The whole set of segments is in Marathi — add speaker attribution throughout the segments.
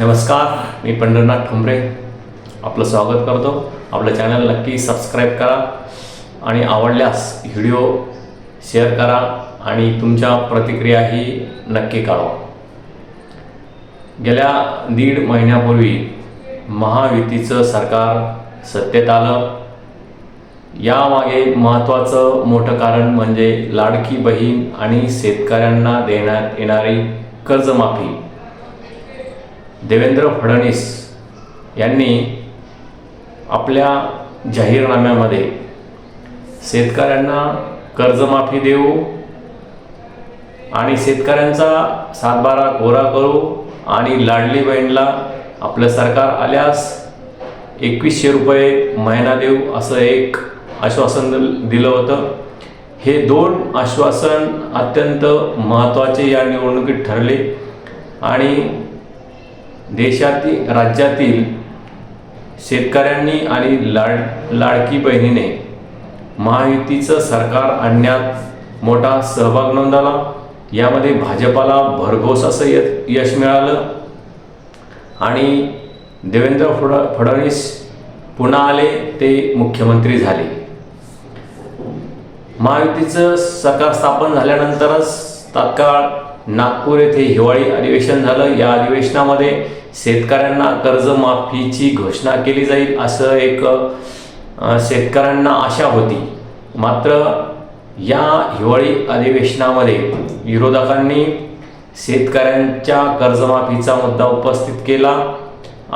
Speaker 1: नमस्कार मी पंढरनाथ ठोंबरे आपलं स्वागत करतो. आपलं चॅनल नक्की सबस्क्राईब करा आणि आवडल्यास व्हिडिओ शेअर करा आणि तुमच्या प्रतिक्रियाही नक्की काढा. गेल्या दीड महिन्यापूर्वी महायुतीचं सरकार सत्तेत आलं. यामागे महत्त्वाचं मोठं कारण म्हणजे लाडकी बहीण आणि शेतकऱ्यांना देण्यात येणारी कर्जमाफी. देवेंद्र फडणवीस यांनी आपल्या जाहीरनाम्यामध्ये शेतकऱ्यांना कर्जमाफी देऊ आणि शेतकऱ्यांचा सातबारा कोरा करू आणि लाडली बहीणला आपलं सरकार आल्यास एकवीसशे रुपये महिना देऊ असं एक आश्वासन दिल- दिलं होतं. हे दोन आश्वासन अत्यंत महत्त्वाचे या निवडणुकीत ठरले. आणि देशातील राज्यातील शेतकऱ्यांनी आणि लाड लाडकी बहिणीने महायुतीचं सरकार आणण्यात मोठा सहभाग नोंदवला. यामध्ये भाजपाला भरघोस असं य यश मिळालं. आणि देवेंद्र फड फडणवीस पुन्हा आले ते मुख्यमंत्री झाले. महायुतीचं सरकार स्थापन झाल्यानंतरच तात्काळ नागपूर येथे हिवाळी अधिवेशन झालं. या अधिवेशनामध्ये शेतकऱ्यांना कर्जमाफीची घोषणा केली जाईल असं एक शेतकऱ्यांना आशा होती. मात्र या हिवाळी अधिवेशनामध्ये विरोधकांनी शेतकऱ्यांच्या कर्जमाफीचा मुद्दा उपस्थित केला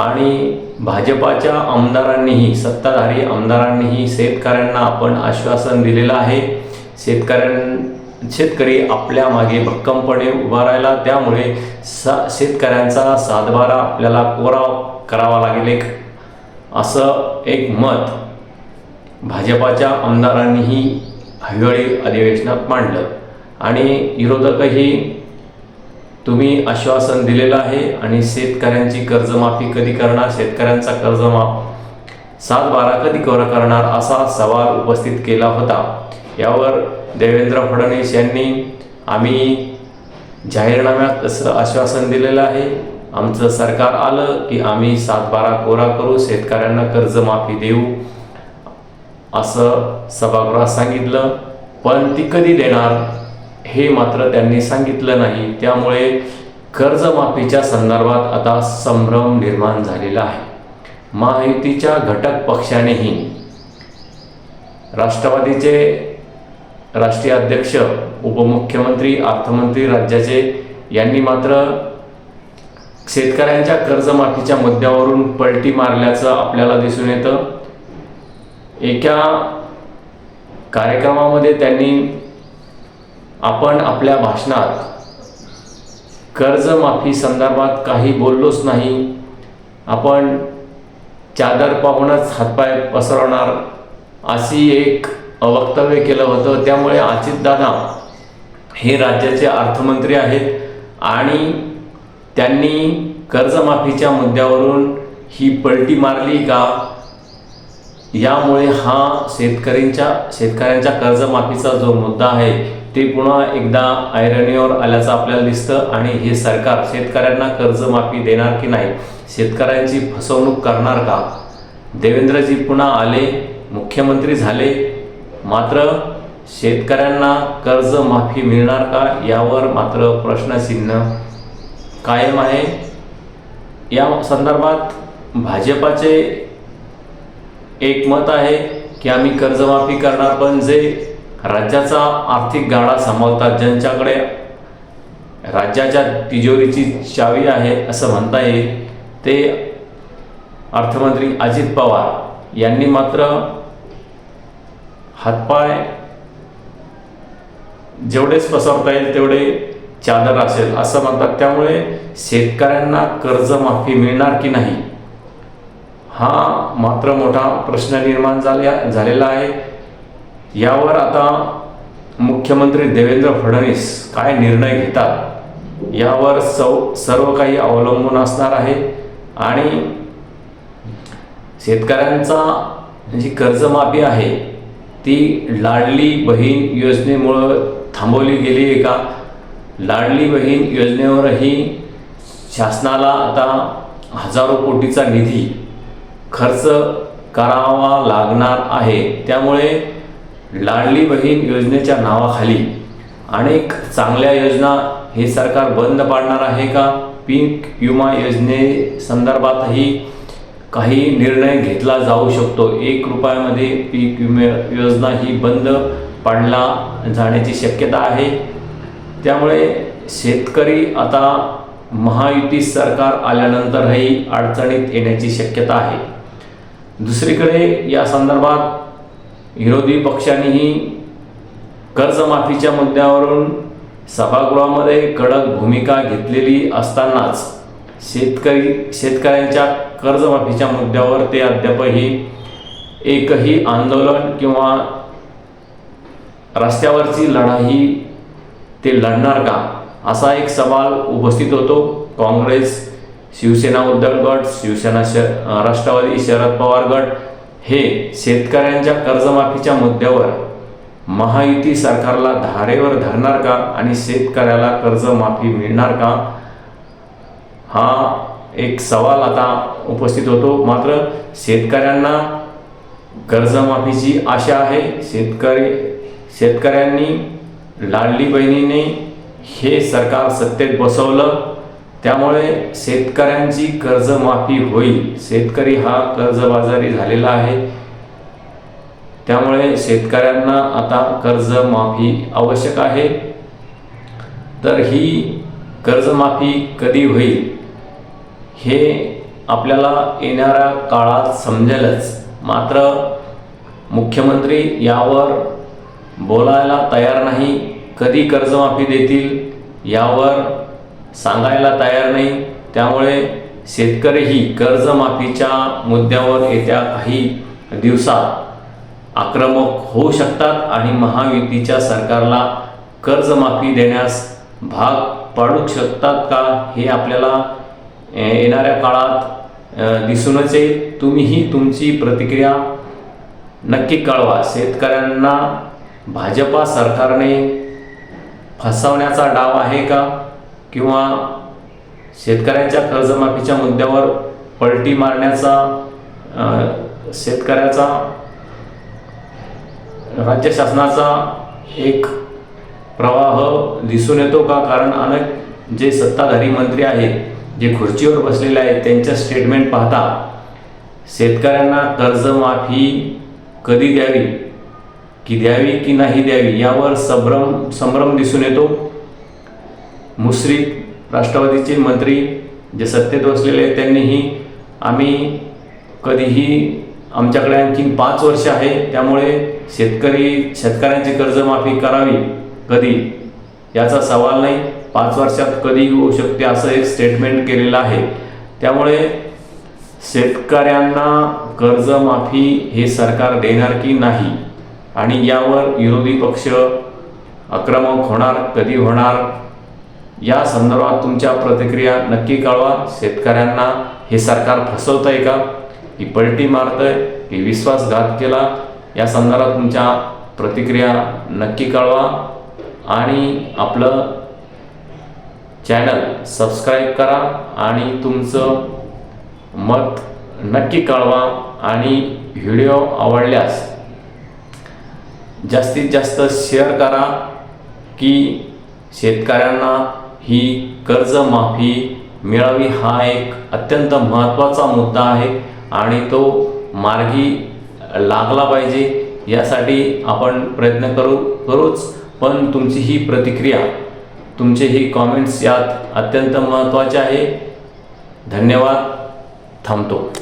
Speaker 1: आणि भाजपाच्या आमदारांनीही सत्ताधारी आमदारांनीही शेतकऱ्यांना आपण आश्वासन दिलेलं आहे. शेतकऱ्यां शेतकरी आपल्या मागे भक्कमपणे उभा राहिला. त्यामुळे सा शेतकऱ्यांचा सातबारा आपल्याला कोरा करावा लागेल एक. असं एक मत भाजपाच्या आमदारांनीही हिवाळी अधिवेशनात मांडलं. आणि विरोधकही तुम्ही आश्वासन दिलेलं आहे आणि शेतकऱ्यांची कर्जमाफी कधी करणार? शेतकऱ्यांचा कर्जमाफ सात बारा कधी कर करणार असा सवाल उपस्थित केला होता. यावर देवेंद्र फडणवीस यांनी आम्ही जाहीरनाम्यात असं आश्वासन दिलेलं आहे. आमचं सरकार आलं की आम्ही सातबारा कोरा करू शेतकऱ्यांना कर्जमाफी देऊ असं सभागृहात सांगितलं. पण ती कधी देणार हे मात्र त्यांनी सांगितलं नाही. त्यामुळे कर्जमाफीच्या संदर्भात आता संभ्रम निर्माण झालेला आहे. महायुतीच्या घटक पक्षानेही राष्ट्रवादीचे राष्ट्रीय अध्यक्ष उपमुख्यमंत्री अर्थमंत्री राज्याचे यांनी मात्र शेतकऱ्यांच्या कर्जमाफीच्या मुद्द्यावरून पलटी मारल्याचं आपल्याला दिसून येतं. एका कार्यक्रमामध्ये त्यांनी आपण आपल्या भाषणात कर्जमाफी संदर्भात काही बोललोच नाही. आपण चादर पाहूनच हातपाय पसरवणार अशी एक वक्तव्य केलं होतं. त्यामुळे अजितदादा हे राज्याचे अर्थमंत्री आहेत आणि त्यांनी कर्जमाफीच्या मुद्द्यावरून ही पलटी मारली का? यामुळे हा शेतकऱ्यांच्या शेतकऱ्यांच्या कर्जमाफीचा जो मुद्दा आहे ते पुन्हा एकदा ऐरणीवर आल्याचं आपल्याला दिसतं आणि हे सरकार शेतकऱ्यांना कर्जमाफी देणार की नाही? शेतकऱ्यांची फसवणूक करणार का? देवेंद्रजी पुन्हा आले मुख्यमंत्री झाले मात्र शेतकऱ्यांना कर्जमाफी मिळणार का यावर मात्र प्रश्नचिन्ह कायम आहे. या संदर्भात भाजपाचे एक मत आहे की आम्ही कर्जमाफी करणार पण जे राज्याचा आर्थिक गाडा सांभाळतात ज्यांच्याकडे राज्याच्या तिजोरीची चावी आहे असं म्हणता येईल ते अर्थमंत्री अजित पवार यांनी मात्र हातपाय जेवढेच पसरता येईल तेवढे चादर असेल असं म्हणतात. त्यामुळे शेतकऱ्यांना कर्जमाफी मिळणार की नाही हा मात्र मोठा प्रश्न निर्माण झाल्या झालेला आहे. यावर आता मुख्यमंत्री देवेंद्र फडणवीस काय निर्णय घेतात यावर सौ सर्व काही अवलंबून असणार आहे. आणि शेतकऱ्यांचा जी कर्जमाफी आहे ती लाडली बहीण योजनेमुळं थांबवली गेली आहे का? लाडली बहीण योजनेवरही शासनाला आता हजारो कोटीचा निधी खर्च करावा लागणार आहे. त्यामुळे लाडली बहीण योजनेच्या नावाखाली अनेक चांगल्या योजना हे सरकार बंद पाडणार आहे का? पीक विमा योजने संदर्भातही काही निर्णय घेतला जाऊ शकतो. एक रुपयामध्ये पीक विमे योजना ही बंद पाडला जाण्याची शक्यता आहे. त्यामुळे शेतकरी आता महायुती सरकार आल्यानंतरही अडचणीत येण्याची शक्यता आहे. दुसरीकडे या संदर्भात विरोधी पक्षांनीही कर्जमाफीच्या मुद्द्यावरून सभागृहामध्ये कडक भूमिका घेतलेली असतानाच शेतकरी शेतकऱ्यांच्या कर्जमाफीच्या मुद्द्यावर ते अद्यापही एकही आंदोलन किंवा रस्त्यावरची लढाई ते लढणार का? असा एक सवाल उपस्थित होतो. काँग्रेस शिवसेना उद्धव गट शिवसेना श राष्ट्रवादी शरद पवार गट हे शेतकऱ्यांच्या कर्जमाफीच्या मुद्द्यावर महायुती सरकारला धारेवर धरणार का? आणि शेतकऱ्याला कर्जमाफी मिळणार का? हा एक सवाल आता उपस्थित होतो. मात्र शेतकऱ्यांना कर्जमाफीची आशा आहे. शेतकरी शेतकऱ्यांनी लाडली बहिणीने हे सरकार सत्तेत बसवलं. त्यामुळे शेतकऱ्यांची कर्जमाफी होईल. शेतकरी हा कर्जबाजारी झालेला आहे. त्यामुळे शेतकऱ्यांना आता कर्जमाफी आवश्यक आहे. तर ही कर्जमाफी कधी होईल? हे आपल्याला येणाऱ्या काळात समजेलच. मात्र मुख्यमंत्री यावर बोलायला तयार नाही कधी कर्जमाफी देतील यावर सांगायला तयार नाही. त्यामुळे शेतकरीही कर्जमाफीच्या मुद्द्यावर येत्या काही दिवसात आक्रमक होऊ शकतात आणि महायुतीच्या सरकारला कर्जमाफी देण्यास भाग पाडू शकतात का हे आपल्याला येणाऱ्या काळात दिसूनच येईल. तुम्हीही तुमची प्रतिक्रिया नक्की कळवा. शेतकऱ्यांना भाजपा सरकारने फसवण्याचा डाव आहे का? किंवा शेतकऱ्यांच्या कर्जमाफीच्या मुद्द्यावर पलटी मारण्याचा शेतकऱ्याचा राज्य शासनाचा एक प्रवाह दिसून येतो का? कारण अनेक जे सत्ताधारी मंत्री आहेत जे खुर्चीवर बसलेले आहेत त्यांच्या स्टेटमेंट पाहता शेतकऱ्यांना कर्जमाफी कधी द्यावी? की द्यावी की नाही द्यावी? यावर संभ्रम संभ्रम दिसून येतो. मुश्रीफ राष्ट्रवादीचे मंत्री जे सत्तेत बसलेले आहेत त्यांनीही आम्ही कधीही आमच्याकडे आणखी पाच वर्ष आहे त्यामुळे शेतकरी शेतकऱ्यांची कर्जमाफी करावी कधी? याचा सवाल नाही. पाच वर्षात कधी होऊ शकते असं एक स्टेटमेंट केलेलं आहे. त्यामुळे शेतकऱ्यांना कर्जमाफी हे सरकार देणार की नाही? आणि यावर विरोधी पक्ष आक्रमक होणार कधी होणार? या संदर्भात तुमच्या प्रतिक्रिया नक्की कळवा. शेतकऱ्यांना हे सरकार फसवत आहे का? की पलटी मारतंय? की विश्वासघात केला? या संदर्भात तुमच्या प्रतिक्रिया नक्की कळवा. आणि आपलं चॅनल सबस्क्राईब करा आणि तुमचं मत नक्की कळवा आणि व्हिडिओ आवडल्यास जास्तीत जास्त शेअर करा की शेतकऱ्यांना ही कर्जमाफी मिळावी हा एक अत्यंत महत्त्वाचा मुद्दा आहे आणि तो मार्गी लागला पाहिजे. यासाठी आपण प्रयत्न करू करूच पण तुमची ही प्रतिक्रिया तुमचे ही कॉमेंट्स यात अत्यंत महत्त्वाचे आहे. धन्यवाद. थांबतो.